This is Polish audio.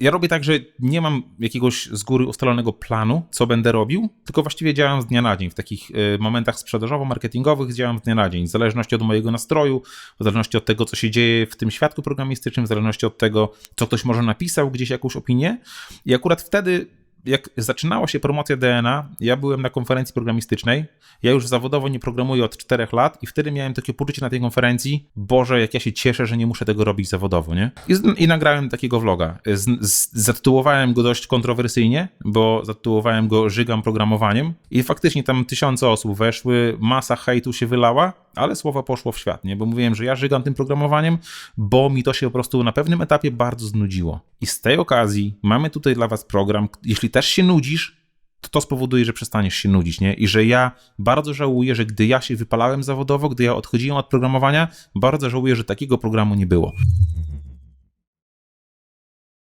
ja robię tak, że nie mam jakiegoś z góry ustalonego planu, co będę robił, tylko właściwie działam z dnia na dzień. W takich y, momentach sprzedażowo-marketingowych działam z dnia na dzień, w zależności od mojego nastroju, w zależności od tego, co się dzieje w tym świadku programistycznym, w zależności od tego, co ktoś może napisał gdzieś jakąś opinię. I akurat wtedy jak zaczynała się promocja DNA, ja byłem na konferencji programistycznej. Ja już zawodowo nie programuję od czterech lat i wtedy miałem takie poczucie na tej konferencji, Boże, jak ja się cieszę, że nie muszę tego robić zawodowo, nie? I, i nagrałem takiego vloga. Z, z, zatytułowałem go dość kontrowersyjnie, bo zatytułowałem go Żygam programowaniem i faktycznie tam tysiące osób weszły, masa hejtu się wylała, ale słowo poszło w świat, nie? Bo mówiłem, że ja żygam tym programowaniem, bo mi to się po prostu na pewnym etapie bardzo znudziło. I z tej okazji mamy tutaj dla was program, jeśli też się nudzisz, to to spowoduje, że przestaniesz się nudzić, nie? I że ja bardzo żałuję, że gdy ja się wypalałem zawodowo, gdy ja odchodziłem od programowania, bardzo żałuję, że takiego programu nie było.